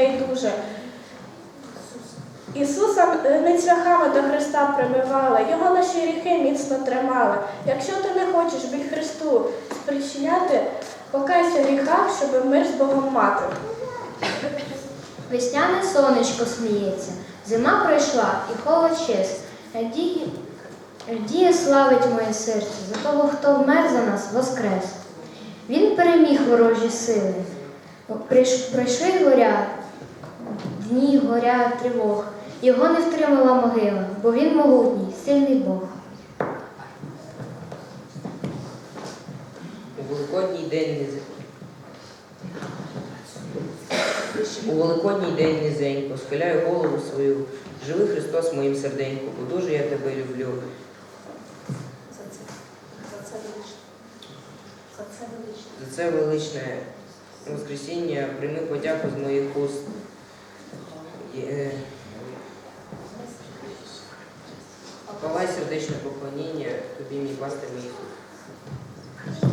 людей дуже. Ісуса е, не цвяхами до Христа примивали, Його наші гріхи міцно тримали. Якщо ти не хочеш від Христу спричиняти, покайся в щоб мир з Богом мати. Весняне сонечко сміється, зима пройшла і холод щез. Радіє, славить моє серце за того, хто вмер за нас воскрес. Він переміг ворожі сили. Прийш- Пройшли горя, дні горя тривог. Його не втримала могила, бо він могутній, сильний Бог. У Великодній день низ... У Великодній день низенько схиляю голову свою. Живи Христос моїм серденьку, бо дуже я тебе люблю. За це величне Воскресіння прийми подяку з моїх уст. Е, Палай сердечне поклоніння тобі, мій пастир мій Ісус.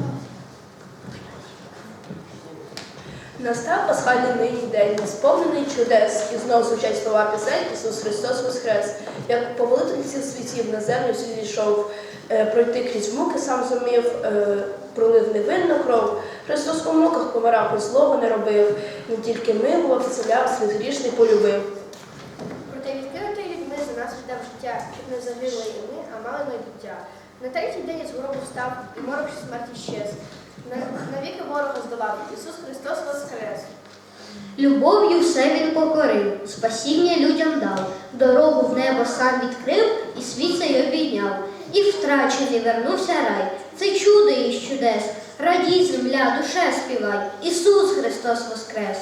Настав пасхальний нині день, сповнений чудес, і знов звучать слова пісень Ісус Христос Воскрес. Як повелительців світів на землю зійшов, е, пройти крізь муки сам зумів, е, пролив невинну кров. Христос у муках помирав, бо злого не робив, не тільки милував, вселяв, світ грішний полюбив. Нас віддав життя, щоб не загинули і ми, а мали майбуття. На третій день із гробу встав, і морок смерті щез. На- Навіки ворога здолав, Ісус Христос воскрес. Любов'ю все він покорив, спасіння людям дав, дорогу в небо сам відкрив і світ цей обійняв. І втрачений вернувся рай. Це чудо із чудес. Радій, земля, душе співай. Ісус Христос Воскрес!